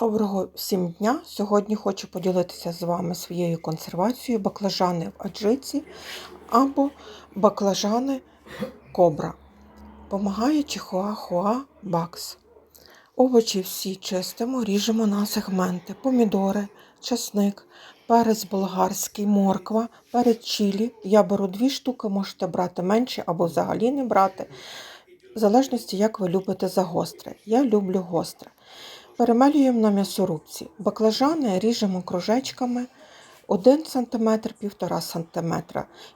Доброго всім дня! Сьогодні хочу поділитися з вами своєю консервацією баклажани в аджиці або баклажани кобра. Помагає Чихуахуа Бакс. Овочі всі чистимо, ріжемо на сегменти, помідори, часник, перець болгарський, морква, перець чилі. Я беру дві штуки, можете брати менше або взагалі не брати, в залежності, як ви любите загостре. Я люблю гостре. Перемелюємо на м'ясорубці. Баклажани ріжемо кружечками 1 см 1,5 см.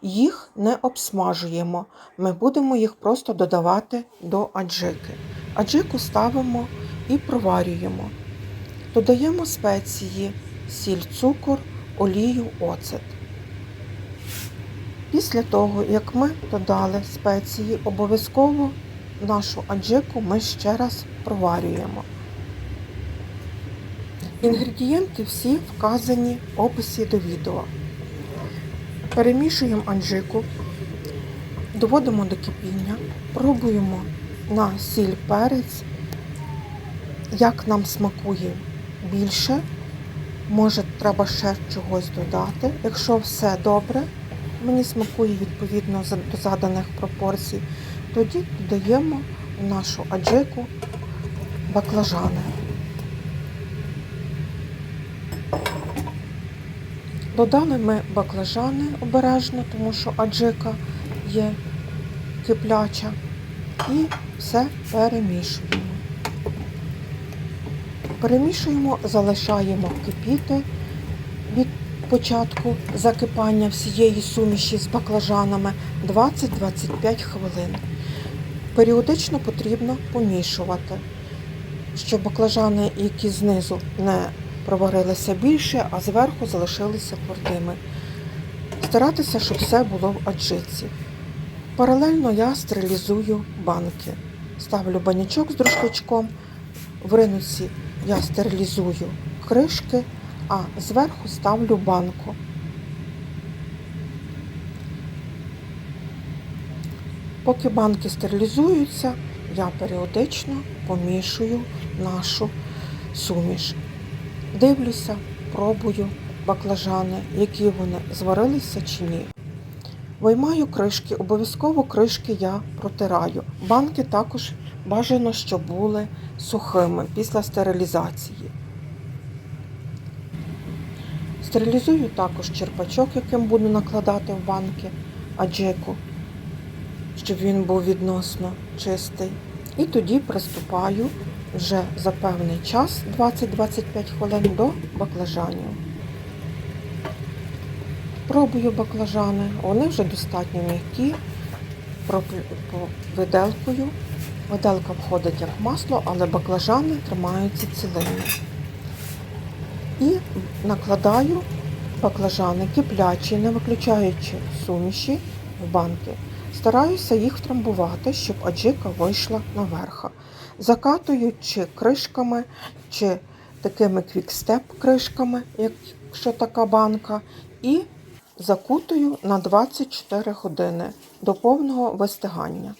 Їх не обсмажуємо. Ми будемо їх просто додавати до аджики. Аджику ставимо і проварюємо. Додаємо спеції, сіль, цукор, олію, оцет. Після того, як ми додали спеції, обов'язково нашу аджику ми ще раз проварюємо. Інгредієнти всі вказані в описі до відео. Перемішуємо аджику, доводимо до кипіння, пробуємо на сіль перець, як нам смакує більше. Може, треба ще чогось додати. Якщо все добре, мені смакує відповідно до заданих пропорцій, тоді додаємо в нашу аджику баклажани. Додали ми баклажани обережно, тому що аджика є кипляча. І все перемішуємо. Перемішуємо, залишаємо кипіти від початку закипання всієї суміші з баклажанами 20-25 хвилин. Періодично потрібно помішувати, щоб баклажани, які знизу не проварилися більше, а зверху залишилися твердими. Старатися, щоб все було в аджиці. Паралельно я стерилізую банки. Ставлю банячок з друшкачком, в ринуці я стерилізую кришки, а зверху ставлю банку. Поки банки стерилізуються, я періодично помішую нашу суміш. Дивлюся, пробую баклажани, які вони зварилися чи ні. Виймаю кришки, обов'язково кришки я протираю. Банки також бажано, щоб були сухими після стерилізації. Стерилізую також черпачок, яким буду накладати в банки аджику, щоб він був відносно чистий. І тоді приступаю вже за певний час, 20-25 хвилин, до баклажанів. Пробую баклажани, вони вже достатньо м'які, виделкою. Виделка входить як масло, але баклажани тримаються цілими. І накладаю баклажани киплячі, не виключаючи суміші в банки. Стараюся їх втрамбувати, щоб аджика вийшла наверх. Закатую чи кришками, чи такими квікстеп кришками, якщо така банка, і закутую на 24 години до повного вистигання.